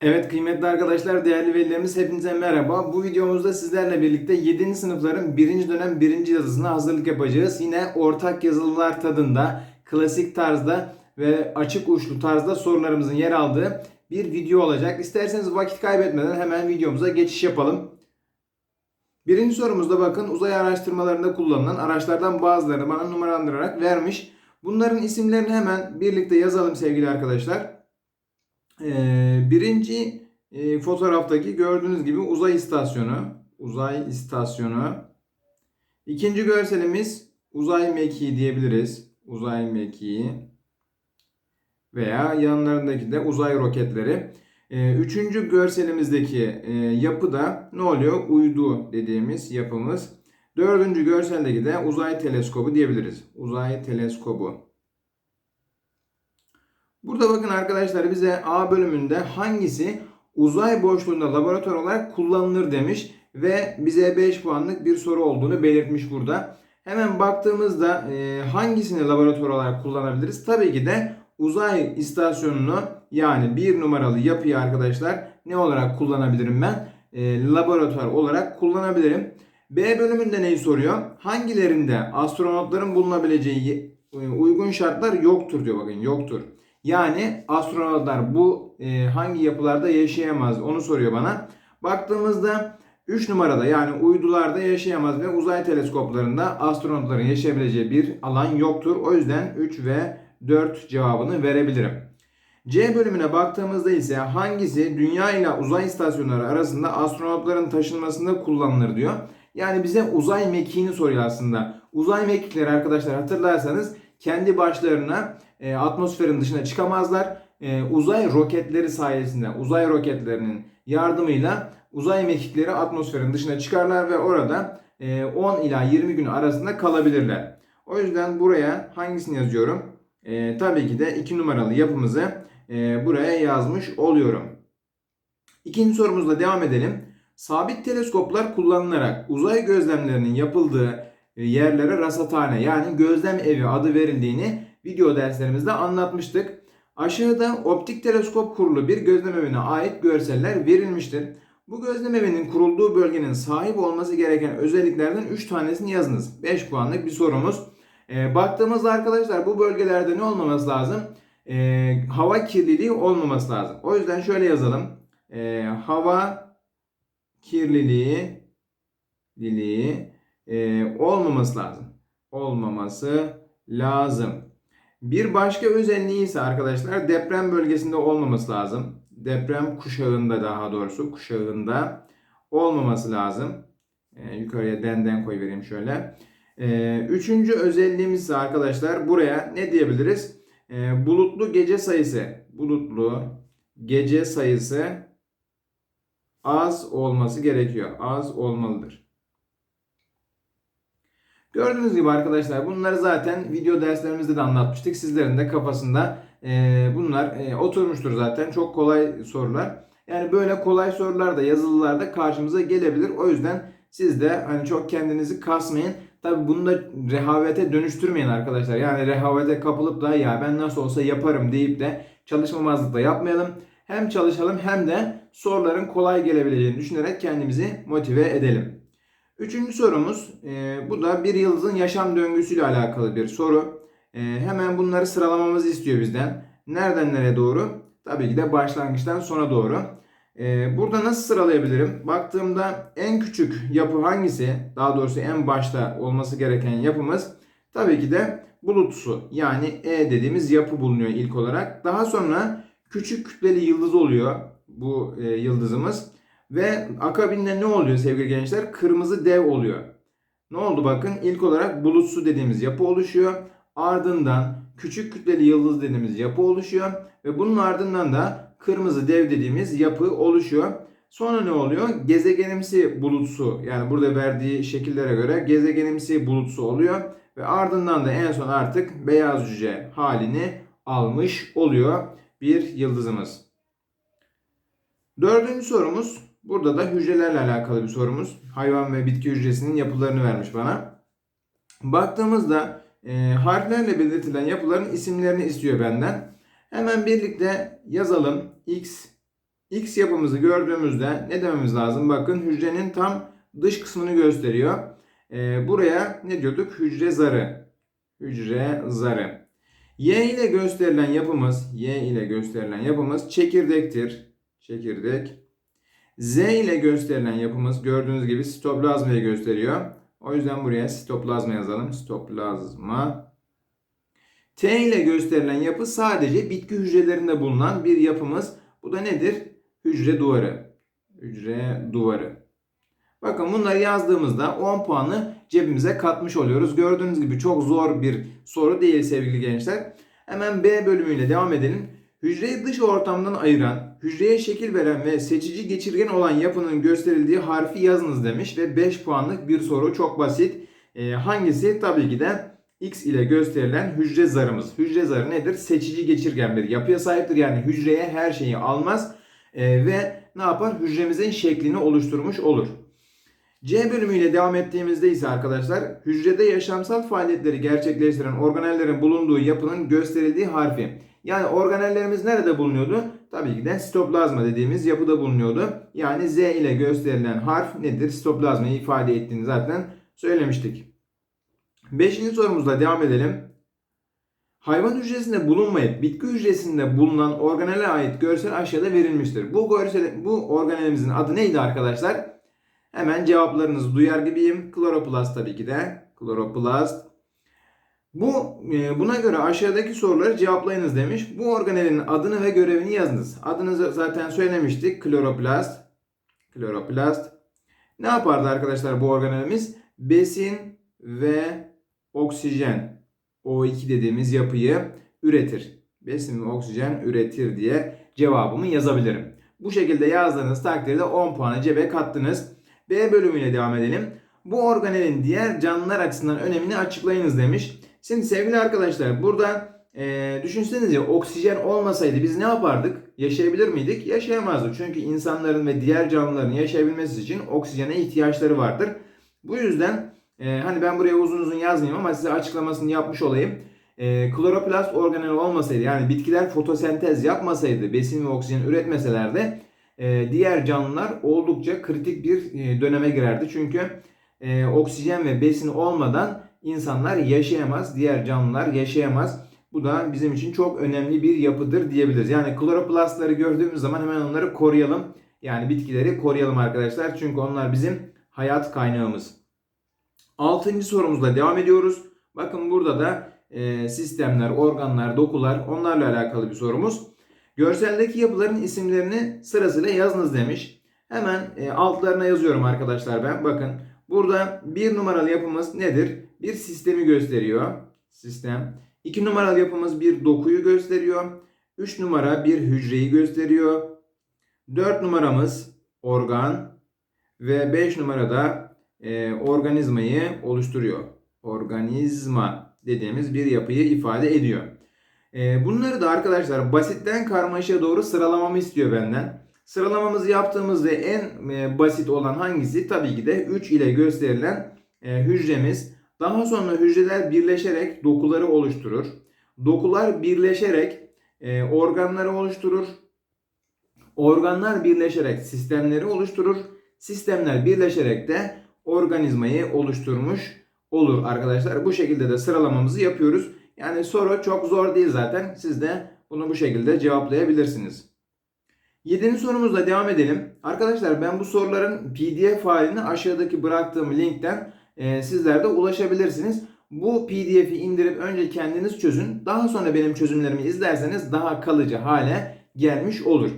Evet kıymetli arkadaşlar, değerli velilerimiz hepinize merhaba. Bu videomuzda sizlerle birlikte 7. sınıfların 1. dönem 1. yazısına hazırlık yapacağız. Yine ortak yazılılar tadında, klasik tarzda ve açık uçlu tarzda sorularımızın yer aldığı bir video olacak. İsterseniz vakit kaybetmeden hemen videomuza geçiş yapalım. Birinci sorumuzda bakın uzay araştırmalarında kullanılan araçlardan bazılarını bana numaralandırarak vermiş. Bunların isimlerini hemen birlikte yazalım sevgili arkadaşlar. Ee, birinci e, fotoğraftaki gördüğünüz gibi uzay istasyonu. Uzay istasyonu. İkinci görselimiz uzay mekiği diyebiliriz. Uzay mekiği. Veya yanlarındaki de uzay roketleri. Ee, üçüncü görselimizdeki e, yapı da ne oluyor? Uydu dediğimiz yapımız. Dördüncü görseldeki de uzay teleskobu diyebiliriz. Uzay teleskobu. Burada bakın arkadaşlar bize A bölümünde hangisi uzay boşluğunda laboratuvar olarak kullanılır demiş ve bize 5 puanlık bir soru olduğunu belirtmiş burada. Hemen baktığımızda e, hangisini laboratuvar olarak kullanabiliriz? Tabii ki de uzay istasyonunu yani bir numaralı yapıyı arkadaşlar ne olarak kullanabilirim ben? E, laboratuvar olarak kullanabilirim. B bölümünde neyi soruyor? Hangilerinde astronotların bulunabileceği e, uygun şartlar yoktur diyor bakın yoktur. Yani astronotlar bu e, hangi yapılarda yaşayamaz onu soruyor bana. Baktığımızda 3 numarada yani uydularda yaşayamaz ve uzay teleskoplarında astronotların yaşayabileceği bir alan yoktur. O yüzden 3 ve 4 cevabını verebilirim. C bölümüne baktığımızda ise hangisi dünya ile uzay istasyonları arasında astronotların taşınmasında kullanılır diyor. Yani bize uzay mekiğini soruyor aslında. Uzay mekikleri arkadaşlar hatırlarsanız kendi başlarına e, atmosferin dışına çıkamazlar. E, uzay roketleri sayesinde, uzay roketlerinin yardımıyla uzay mekikleri atmosferin dışına çıkarlar ve orada e, 10 ila 20 gün arasında kalabilirler. O yüzden buraya hangisini yazıyorum? E, tabii ki de 2 numaralı yapımızı e, buraya yazmış oluyorum. İkinci sorumuzla devam edelim. Sabit teleskoplar kullanılarak uzay gözlemlerinin yapıldığı yerlere rasathane yani gözlem evi adı verildiğini video derslerimizde anlatmıştık. Aşağıda optik teleskop kurulu bir gözlem evine ait görseller verilmiştir. Bu gözlem evinin kurulduğu bölgenin sahip olması gereken özelliklerden 3 tanesini yazınız. 5 puanlık bir sorumuz. E, baktığımızda arkadaşlar bu bölgelerde ne olmaması lazım? E, hava kirliliği olmaması lazım. O yüzden şöyle yazalım. E, hava kirliliği diliği e, olmaması lazım. Olmaması lazım. Bir başka özelliği ise arkadaşlar deprem bölgesinde olmaması lazım. Deprem kuşağında daha doğrusu kuşağında olmaması lazım. E, yukarıya denden koy vereyim şöyle. E, üçüncü özelliğimiz ise arkadaşlar buraya ne diyebiliriz? E, bulutlu gece sayısı. Bulutlu gece sayısı az olması gerekiyor. Az olmalıdır. Gördüğünüz gibi arkadaşlar bunları zaten video derslerimizde de anlatmıştık. Sizlerin de kafasında e, bunlar e, oturmuştur zaten. Çok kolay sorular. Yani böyle kolay sorular da yazılılarda karşımıza gelebilir. O yüzden siz de hani çok kendinizi kasmayın. Tabi bunu da rehavete dönüştürmeyin arkadaşlar. Yani rehavete kapılıp da ya ben nasıl olsa yaparım deyip de çalışmamazlık da yapmayalım. Hem çalışalım hem de soruların kolay gelebileceğini düşünerek kendimizi motive edelim. Üçüncü sorumuz e, bu da bir yıldızın yaşam döngüsüyle alakalı bir soru. E, hemen bunları sıralamamızı istiyor bizden. Nereden nereye doğru? Tabii ki de başlangıçtan sona doğru. E, burada nasıl sıralayabilirim? Baktığımda en küçük yapı hangisi? Daha doğrusu en başta olması gereken yapımız tabii ki de bulutsu yani E dediğimiz yapı bulunuyor ilk olarak. Daha sonra küçük kütleli yıldız oluyor bu e, yıldızımız. Ve akabinde ne oluyor sevgili gençler? Kırmızı dev oluyor. Ne oldu bakın? İlk olarak bulutsu dediğimiz yapı oluşuyor. Ardından küçük kütleli yıldız dediğimiz yapı oluşuyor. Ve bunun ardından da kırmızı dev dediğimiz yapı oluşuyor. Sonra ne oluyor? Gezegenimsi bulutsu yani burada verdiği şekillere göre gezegenimsi bulutsu oluyor. Ve ardından da en son artık beyaz cüce halini almış oluyor bir yıldızımız. Dördüncü sorumuz Burada da hücrelerle alakalı bir sorumuz. Hayvan ve bitki hücresinin yapılarını vermiş bana. Baktığımızda e, harflerle belirtilen yapıların isimlerini istiyor benden. Hemen birlikte yazalım. X, X yapımızı gördüğümüzde ne dememiz lazım? Bakın hücrenin tam dış kısmını gösteriyor. Ee, buraya ne diyorduk? Hücre zarı. Hücre zarı. Y ile gösterilen yapımız, Y ile gösterilen yapımız çekirdektir. Çekirdek. Z ile gösterilen yapımız gördüğünüz gibi sitoplazmayı gösteriyor. O yüzden buraya sitoplazma yazalım. Sitoplazma. T ile gösterilen yapı sadece bitki hücrelerinde bulunan bir yapımız. Bu da nedir? Hücre duvarı. Hücre duvarı. Bakın bunları yazdığımızda 10 puanı cebimize katmış oluyoruz. Gördüğünüz gibi çok zor bir soru değil sevgili gençler. Hemen B bölümüyle devam edelim. Hücreyi dış ortamdan ayıran, hücreye şekil veren ve seçici geçirgen olan yapının gösterildiği harfi yazınız demiş ve 5 puanlık bir soru çok basit. Ee, hangisi? Tabii ki de X ile gösterilen hücre zarımız. Hücre zarı nedir? Seçici geçirgen bir yapıya sahiptir. Yani hücreye her şeyi almaz ee, ve ne yapar? Hücremizin şeklini oluşturmuş olur. C bölümüyle devam ettiğimizde ise arkadaşlar hücrede yaşamsal faaliyetleri gerçekleştiren organellerin bulunduğu yapının gösterildiği harfi. Yani organellerimiz nerede bulunuyordu? Tabii ki de sitoplazma dediğimiz yapıda bulunuyordu. Yani Z ile gösterilen harf nedir? Sitoplazmayı ifade ettiğini zaten söylemiştik. Beşinci sorumuzla devam edelim. Hayvan hücresinde bulunmayıp bitki hücresinde bulunan organele ait görsel aşağıda verilmiştir. Bu görsel bu organelimizin adı neydi arkadaşlar? Hemen cevaplarınızı duyar gibiyim. Kloroplast tabii ki de. Kloroplast. Bu e, buna göre aşağıdaki soruları cevaplayınız demiş. Bu organelin adını ve görevini yazınız. Adını zaten söylemiştik. Kloroplast. Kloroplast. Ne yapardı arkadaşlar bu organelimiz? Besin ve oksijen O2 dediğimiz yapıyı üretir. Besin ve oksijen üretir diye cevabımı yazabilirim. Bu şekilde yazdığınız takdirde 10 puanı cebe kattınız. B bölümüyle devam edelim. Bu organelin diğer canlılar açısından önemini açıklayınız demiş. Şimdi sevgili arkadaşlar burada e, düşünsenize oksijen olmasaydı biz ne yapardık? Yaşayabilir miydik? Yaşayamazdık. Çünkü insanların ve diğer canlıların yaşayabilmesi için oksijene ihtiyaçları vardır. Bu yüzden e, hani ben buraya uzun uzun yazmayayım ama size açıklamasını yapmış olayım. E, kloroplast organeli olmasaydı yani bitkiler fotosentez yapmasaydı besin ve oksijen üretmeselerdi e, diğer canlılar oldukça kritik bir e, döneme girerdi. Çünkü e, oksijen ve besin olmadan insanlar yaşayamaz, diğer canlılar yaşayamaz. Bu da bizim için çok önemli bir yapıdır diyebiliriz. Yani kloroplastları gördüğümüz zaman hemen onları koruyalım. Yani bitkileri koruyalım arkadaşlar. Çünkü onlar bizim hayat kaynağımız. Altıncı sorumuzla devam ediyoruz. Bakın burada da e, sistemler, organlar, dokular onlarla alakalı bir sorumuz. Görseldeki yapıların isimlerini sırasıyla yazınız demiş. Hemen e, altlarına yazıyorum arkadaşlar ben. Bakın burada bir numaralı yapımız nedir? Bir sistemi gösteriyor. Sistem. İki numaralı yapımız bir dokuyu gösteriyor. Üç numara bir hücreyi gösteriyor. Dört numaramız organ. Ve beş numarada e, organizmayı oluşturuyor. Organizma dediğimiz bir yapıyı ifade ediyor. E, bunları da arkadaşlar basitten karmaşaya doğru sıralamamı istiyor benden. Sıralamamızı yaptığımızda en e, basit olan hangisi? Tabii ki de 3 ile gösterilen e, hücremiz. Daha sonra hücreler birleşerek dokuları oluşturur. Dokular birleşerek e, organları oluşturur. Organlar birleşerek sistemleri oluşturur. Sistemler birleşerek de organizmayı oluşturmuş olur arkadaşlar. Bu şekilde de sıralamamızı yapıyoruz. Yani soru çok zor değil zaten. Siz de bunu bu şekilde cevaplayabilirsiniz. Yedinci sorumuzla devam edelim. Arkadaşlar ben bu soruların pdf halini aşağıdaki bıraktığım linkten e, sizler de ulaşabilirsiniz. Bu pdf'i indirip önce kendiniz çözün. Daha sonra benim çözümlerimi izlerseniz daha kalıcı hale gelmiş olur.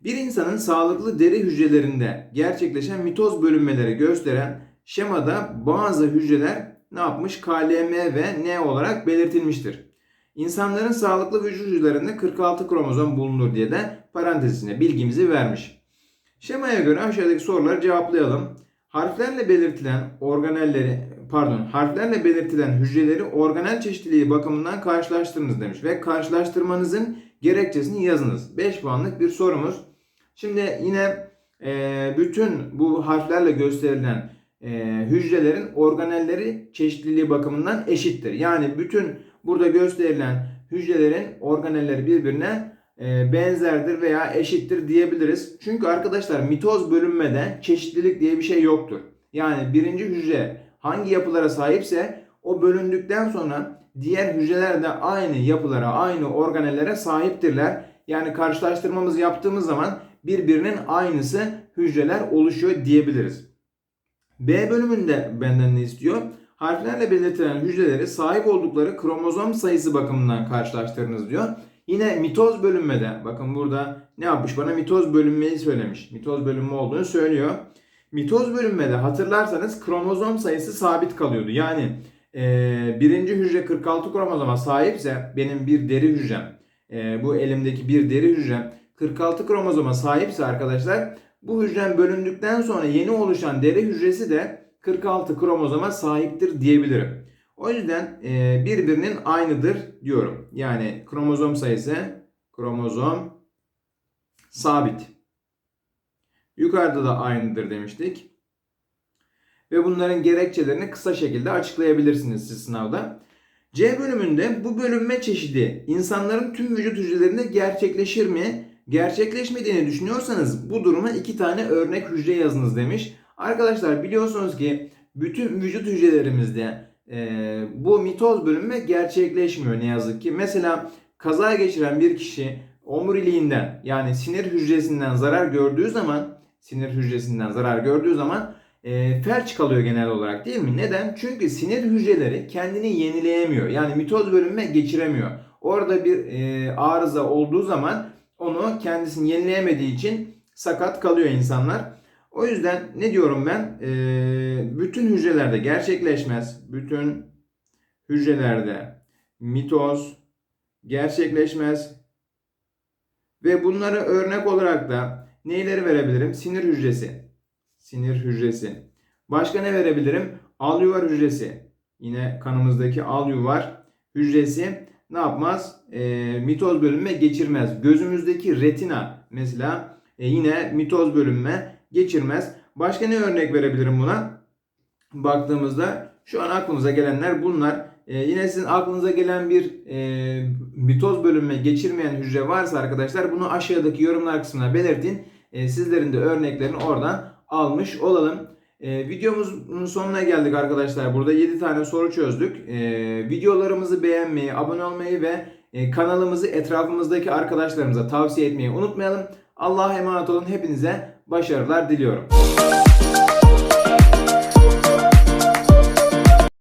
Bir insanın sağlıklı deri hücrelerinde gerçekleşen mitoz bölünmeleri gösteren şemada bazı hücreler ne yapmış? KLM ve N olarak belirtilmiştir. İnsanların sağlıklı vücut hücrelerinde 46 kromozom bulunur diye de parantezine bilgimizi vermiş. Şemaya göre aşağıdaki soruları cevaplayalım. Harflerle belirtilen organelleri pardon harflerle belirtilen hücreleri organel çeşitliliği bakımından karşılaştırınız demiş ve karşılaştırmanızın gerekçesini yazınız. 5 puanlık bir sorumuz. Şimdi yine e, bütün bu harflerle gösterilen e, hücrelerin organelleri çeşitliliği bakımından eşittir. Yani bütün burada gösterilen hücrelerin organelleri birbirine benzerdir veya eşittir diyebiliriz. Çünkü arkadaşlar mitoz bölünmede çeşitlilik diye bir şey yoktur. Yani birinci hücre hangi yapılara sahipse o bölündükten sonra diğer hücreler de aynı yapılara, aynı organellere sahiptirler. Yani karşılaştırmamızı yaptığımız zaman birbirinin aynısı hücreler oluşuyor diyebiliriz. B bölümünde benden ne istiyor? Harflerle belirtilen hücreleri sahip oldukları kromozom sayısı bakımından karşılaştırınız diyor. Yine mitoz bölünmede bakın burada ne yapmış bana mitoz bölünmeyi söylemiş. Mitoz bölünme olduğunu söylüyor. Mitoz bölünmede hatırlarsanız kromozom sayısı sabit kalıyordu. Yani e, birinci hücre 46 kromozoma sahipse benim bir deri hücrem e, bu elimdeki bir deri hücrem 46 kromozoma sahipse arkadaşlar bu hücrem bölündükten sonra yeni oluşan deri hücresi de 46 kromozoma sahiptir diyebilirim. O yüzden e, birbirinin aynıdır diyorum. Yani kromozom sayısı kromozom sabit. Yukarıda da aynıdır demiştik. Ve bunların gerekçelerini kısa şekilde açıklayabilirsiniz siz sınavda. C bölümünde bu bölünme çeşidi insanların tüm vücut hücrelerinde gerçekleşir mi? Gerçekleşmediğini düşünüyorsanız bu duruma iki tane örnek hücre yazınız demiş. Arkadaşlar biliyorsunuz ki bütün vücut hücrelerimizde e, bu mitoz bölünme gerçekleşmiyor ne yazık ki. Mesela kaza geçiren bir kişi omuriliğinden yani sinir hücresinden zarar gördüğü zaman sinir hücresinden zarar gördüğü zaman e, felç kalıyor genel olarak değil mi? Neden? Çünkü sinir hücreleri kendini yenileyemiyor. Yani mitoz bölünme geçiremiyor. Orada bir e, arıza olduğu zaman onu kendisini yenileyemediği için sakat kalıyor insanlar. O yüzden ne diyorum ben? E, bütün hücrelerde gerçekleşmez. Bütün hücrelerde mitoz gerçekleşmez. Ve bunları örnek olarak da neyleri verebilirim? Sinir hücresi. Sinir hücresi. Başka ne verebilirim? Alüvar hücresi. Yine kanımızdaki alüvar hücresi ne yapmaz? E, mitoz bölünme geçirmez. Gözümüzdeki retina mesela e, yine mitoz bölünme geçirmez. Başka ne örnek verebilirim buna? Baktığımızda şu an aklımıza gelenler bunlar. E, yine sizin aklınıza gelen bir e, mitoz bölünme geçirmeyen hücre varsa arkadaşlar bunu aşağıdaki yorumlar kısmına belirtin. E, sizlerin de örneklerini oradan almış olalım. E, videomuzun sonuna geldik arkadaşlar. Burada 7 tane soru çözdük. E, videolarımızı beğenmeyi, abone olmayı ve e, kanalımızı etrafımızdaki arkadaşlarımıza tavsiye etmeyi unutmayalım. Allah'a emanet olun. Hepinize başarılar diliyorum.